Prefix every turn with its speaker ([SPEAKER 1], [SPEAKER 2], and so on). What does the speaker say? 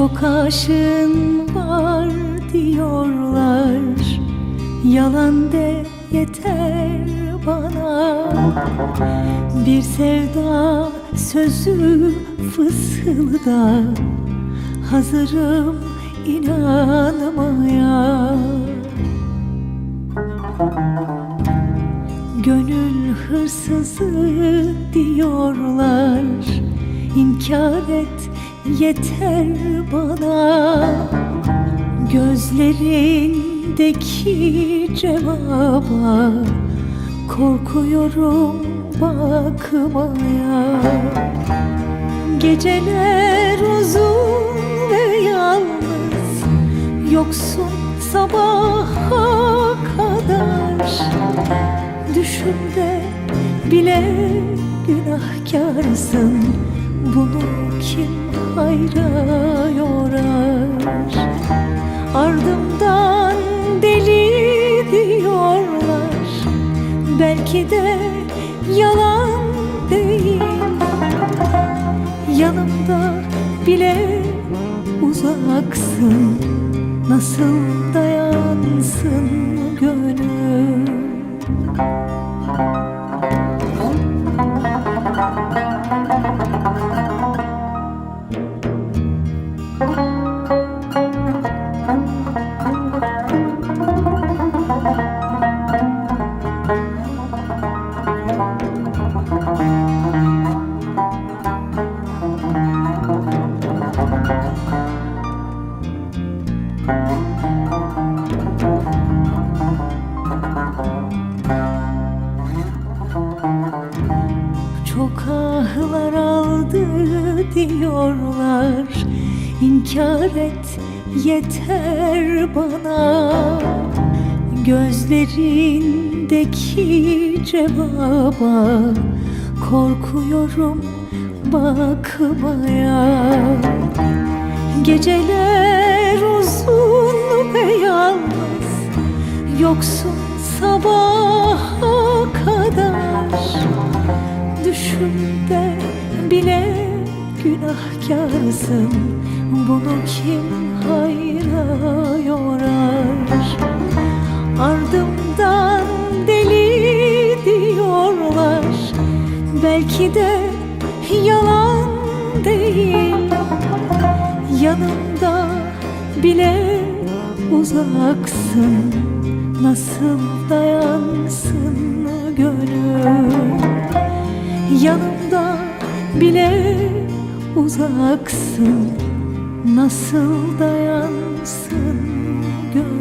[SPEAKER 1] Çok aşığın var diyorlar. Yalan de yeter bana. Bir sevda sözü fısılda. Hazırım inanmaya. Gönül hırsızı diyorlar. İnkar et yeter bana Gözlerindeki cevaba. Korkuyorum bakmaya. Geceler uzun ve yalnız. Yoksun sabaha kadar. Düşümde bile günahkarsın Bunu kim hayra yorar Ardımdan deli diyorlar. Belki de yalan değil. Yanımda bile uzaksın. Nasıl dayansın gönül Çok diyorlar İnkar et yeter bana. Gözlerindeki cevaba Korkuyorum bakmaya. Geceler uzun ve yalnız Yoksun sabaha kadar. Düşümde bile günahkarsın Bunu kim hayra yorar? Ardımdan deli diyorlar Belki de yalan değil. Yanımda bile uzaksın Nasıl dayansın gönül? Yanımda bile uzaksın Nasıl dayansın gönlüm?